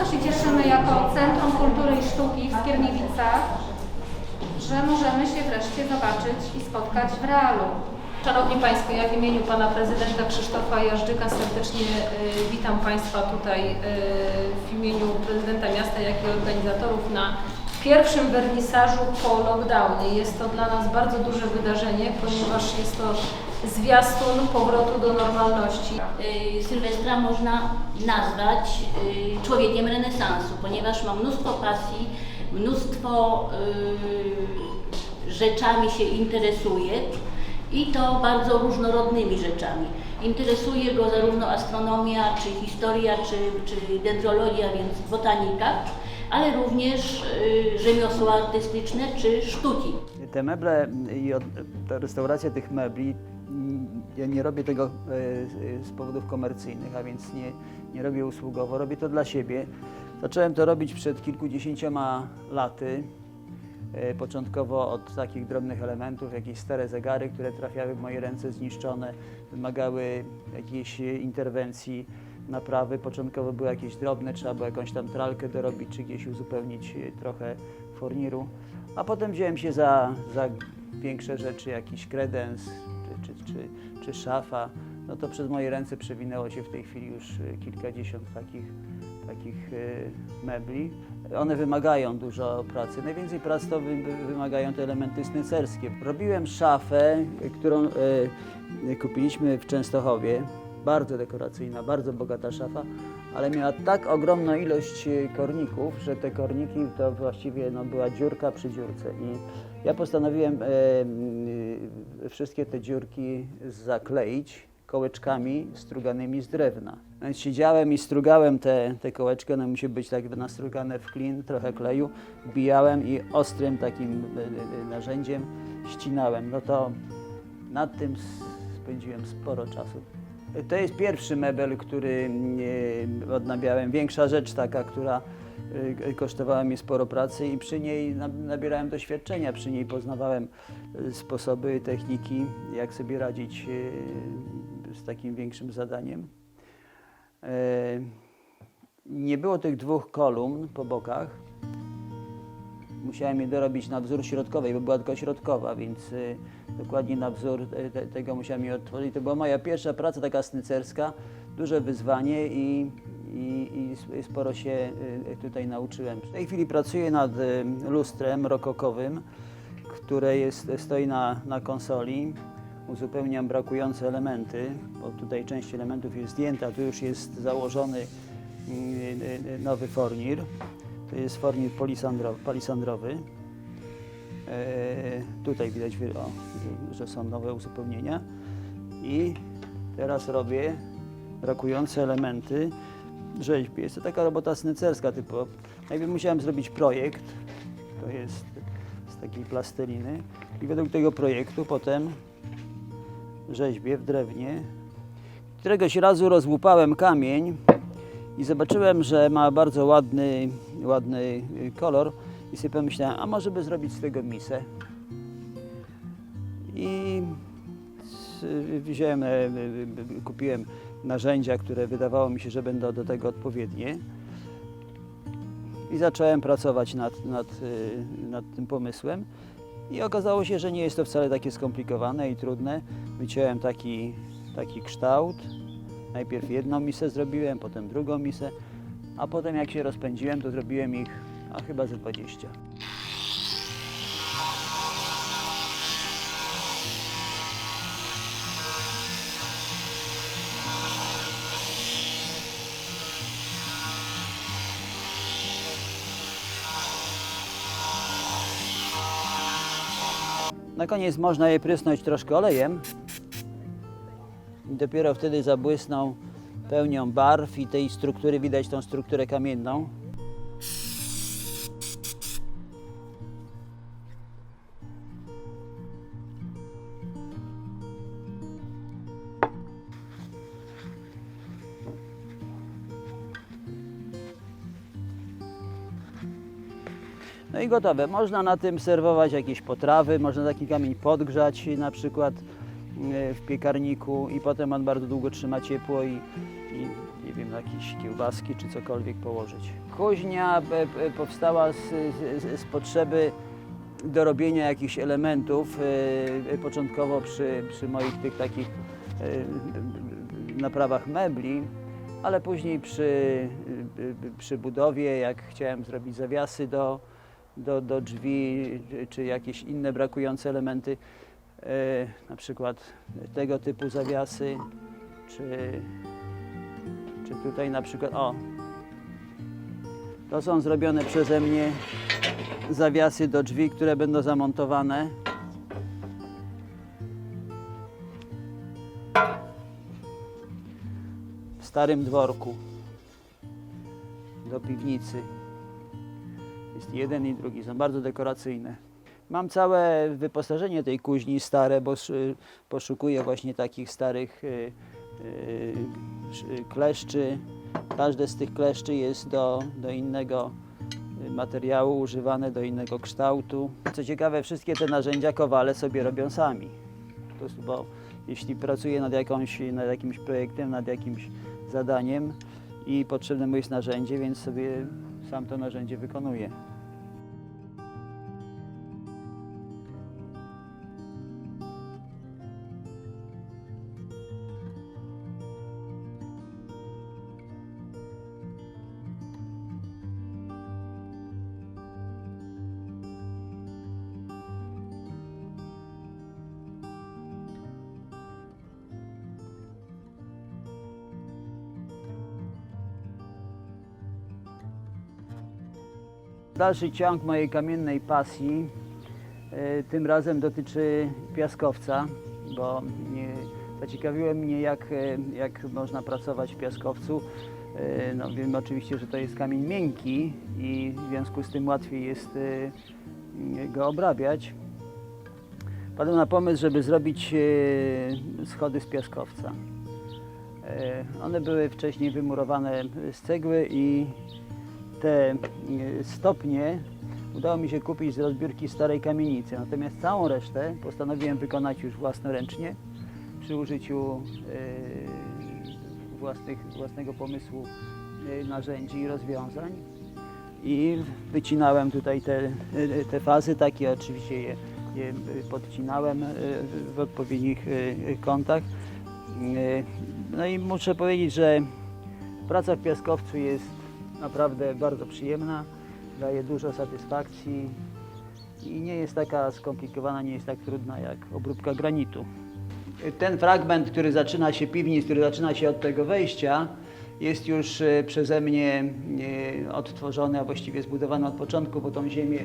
Bardzo się cieszymy jako Centrum Kultury i Sztuki w Skierniewicach, że możemy się wreszcie zobaczyć i spotkać w realu. Szanowni Państwo, ja w imieniu Pana Prezydenta Krzysztofa Jarzyka serdecznie y, witam Państwa tutaj y, w imieniu Prezydenta Miasta, jak i organizatorów na pierwszym wernisażu po lockdownie. Jest to dla nas bardzo duże wydarzenie, ponieważ jest to zwiastun powrotu do normalności. Y, Sylwestra można nazwać y, człowiekiem renesansu, ponieważ ma mnóstwo pasji, mnóstwo y, rzeczami się interesuje i to bardzo różnorodnymi rzeczami. Interesuje go zarówno astronomia, czy historia, czy, czy dendrologia, więc botanika, ale również rzemiosła artystyczne czy sztuki. Te meble i od- ta restauracja tych mebli, mm, ja nie robię tego e, z powodów komercyjnych, a więc nie, nie robię usługowo, robię to dla siebie. Zacząłem to robić przed kilkudziesięcioma laty. E, Początkowo od takich drobnych elementów, jakieś stare zegary, które trafiały w moje ręce zniszczone, wymagały jakiejś interwencji, naprawy. Początkowo były jakieś drobne, trzeba było jakąś tam tralkę dorobić, czy gdzieś uzupełnić e, trochę forniru. A potem wziąłem się za, za większe rzeczy, jakiś kredens czy, czy, czy, czy szafa. No to przez moje ręce przewinęło się w tej chwili już e, kilkadziesiąt takich, takich e, mebli. One wymagają dużo pracy. Najwięcej pracy to wy, wy- wymagają te elementy snycerskie. Robiłem szafę, którą e, kupiliśmy w Częstochowie. Bardzo dekoracyjna, bardzo bogata szafa, ale miała tak ogromną ilość e, korników, że te korniki to właściwie no, była dziurka przy dziurce. I ja postanowiłem e, m, wszystkie te dziurki zakleić kołeczkami struganymi z drewna. Więc siedziałem i strugałem te, te kołeczki, one musi być tak nastrugane w klin, trochę kleju, wbijałem i ostrym takim e, e, narzędziem ścinałem. No to nad tym spędziłem sporo czasu. To jest pierwszy mebel, który odnawiałem. Większa rzecz taka, która e, kosztowała mi sporo pracy i przy niej na- nabierałem doświadczenia, przy niej poznawałem e, sposoby, techniki, jak sobie radzić e, z takim większym zadaniem. Nie było tych dwóch kolumn po bokach. Musiałem je dorobić na wzór środkowej, bo była tylko środkowa, więc y, dokładnie na wzór te, te, tego musiałem je odtworzyć. To była moja pierwsza praca taka snycerska, duże wyzwanie i, i, i sporo się y, tutaj nauczyłem. W tej chwili pracuję nad y, lustrem rokokowym, które jest, stoi na, na konsoli. Uzupełniam brakujące elementy, bo tutaj część elementów jest zdjęta, tu już jest założony y, nowy fornir. To jest fornir palisandrowy. E, tutaj widać, o, że są nowe uzupełnienia. I teraz robię brakujące elementy rzeźby. Jest to taka robota snycerska typowo. Najpierw musiałem zrobić projekt. To jest z takiej plasteliny. I według tego projektu potem rzeźbię w drewnie. Któregoś razu rozłupałem kamień i zobaczyłem, że ma bardzo ładny, ładny kolor i sobie pomyślałem, a może by zrobić z tego misę. I wziąłem, e, y, y, kupiłem narzędzia, które wydawało mi się, że będą do tego odpowiednie. I zacząłem pracować nad, nad, nad tym pomysłem. I okazało się, że nie jest to wcale takie skomplikowane i trudne. Wyciąłem taki, taki kształt. Najpierw jedną misę zrobiłem, potem drugą misę, a potem jak się rozpędziłem, to zrobiłem ich a chyba ze 20. Na koniec można je prysnąć troszkę olejem. I dopiero wtedy zabłysną pełnią barw i tej struktury, widać tą strukturę kamienną. No i gotowe. Można na tym serwować jakieś potrawy, można taki kamień podgrzać na przykład e, w piekarniku i potem on bardzo długo trzyma ciepło i, i nie wiem, jakieś kiełbaski czy cokolwiek położyć. Kuźnia e, e, powstała z, z, z potrzeby dorobienia jakichś elementów, początkowo przy, przy moich tych takich naprawach mebli, ale później przy, przy budowie, jak chciałem zrobić zawiasy do, do, do drzwi, czy- jakieś inne brakujące elementy, e, na przykład tego typu zawiasy, czy, czy tutaj na przykład, o, to są zrobione przeze mnie zawiasy do drzwi, które będą zamontowane. W starym dworku do piwnicy. Jest jeden i drugi, są bardzo dekoracyjne. Mam całe wyposażenie tej kuźni stare, bo sz- poszukuję właśnie takich starych y, y, sz- kleszczy. Każde z tych kleszczy jest do, do innego y, materiału używane, do innego kształtu. Co ciekawe, wszystkie te narzędzia kowale sobie robią sami. Bo jeśli pracuję nad, jakąś, nad jakimś projektem, nad jakimś zadaniem i potrzebne mu jest narzędzie, więc sobie sam to narzędzie wykonuję. Dalszy ciąg mojej kamiennej pasji e, tym razem dotyczy piaskowca, bo nie, zaciekawiło mnie jak, e, jak można pracować w piaskowcu. E, No, wiem oczywiście, że to jest kamień miękki i w związku z tym łatwiej jest go obrabiać. Padłem na pomysł, żeby zrobić schody z piaskowca. One były wcześniej wymurowane z cegły i te e, stopnie udało mi się kupić z rozbiórki starej kamienicy. Natomiast całą resztę postanowiłem wykonać już własnoręcznie przy użyciu e, własnych, własnego pomysłu e, narzędzi i rozwiązań. I wycinałem tutaj te, te fazy, takie oczywiście je, je podcinałem w odpowiednich kątach. No i muszę powiedzieć, że praca w piaskowcu jest naprawdę bardzo przyjemna, daje dużo satysfakcji i nie jest taka skomplikowana, nie jest tak trudna jak obróbka granitu. Ten fragment, który zaczyna się piwnic, który zaczyna się od tego wejścia, jest już e, przeze mnie e, odtworzony, a właściwie zbudowany od początku, bo tą ziemię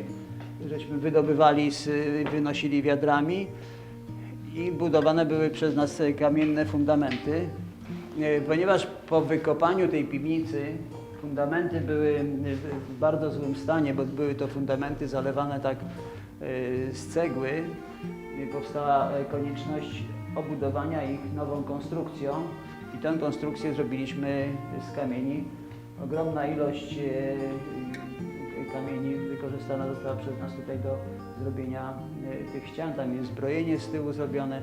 żeśmy wydobywali, z, wynosili wiadrami i budowane były przez nas e, kamienne fundamenty. E, Ponieważ po wykopaniu tej piwnicy fundamenty były w- bardzo złym stanie, bo były to fundamenty zalewane tak e, z cegły, powstała konieczność obudowania ich nową konstrukcją i tę konstrukcję zrobiliśmy z kamieni. Ogromna ilość e, kamieni wykorzystana została przez nas tutaj do zrobienia e, tych ścian. Tam jest zbrojenie z tyłu zrobione.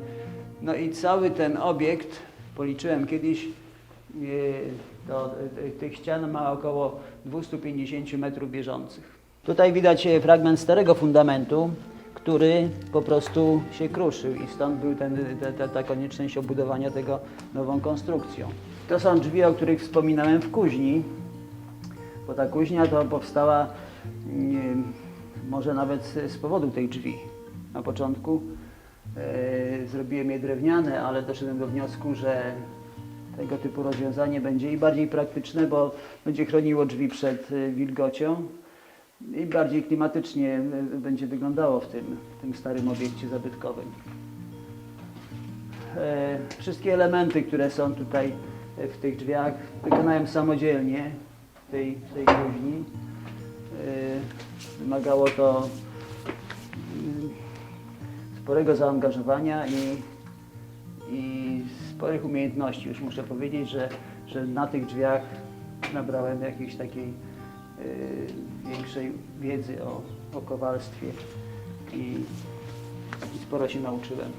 No i cały ten obiekt, policzyłem kiedyś, to e, tych ścian ma około 250 metrów bieżących. Tutaj widać e, fragment starego fundamentu, który po prostu się kruszył i stąd był ten, ta, ta, konieczność obudowania tego nową konstrukcją. To są drzwi, o których wspominałem w kuźni, bo ta kuźnia to powstała nie, może nawet z, z powodu tych drzwi. Na początku e, zrobiłem je drewniane, ale doszedłem do wniosku, że tego typu rozwiązanie będzie i bardziej praktyczne, bo będzie chroniło drzwi przed e, wilgocią i bardziej klimatycznie e, będzie wyglądało w tym, w tym starym obiekcie zabytkowym. E, Wszystkie elementy, które są tutaj e, w tych drzwiach, wykonałem samodzielnie w tej, w tej kuźni. E, Wymagało to mm, sporego zaangażowania i, i sporych umiejętności. Już muszę powiedzieć, że, że na tych drzwiach nabrałem jakiejś takiej e, większej wiedzy o, o kowalstwie i, i sporo się nauczyłem.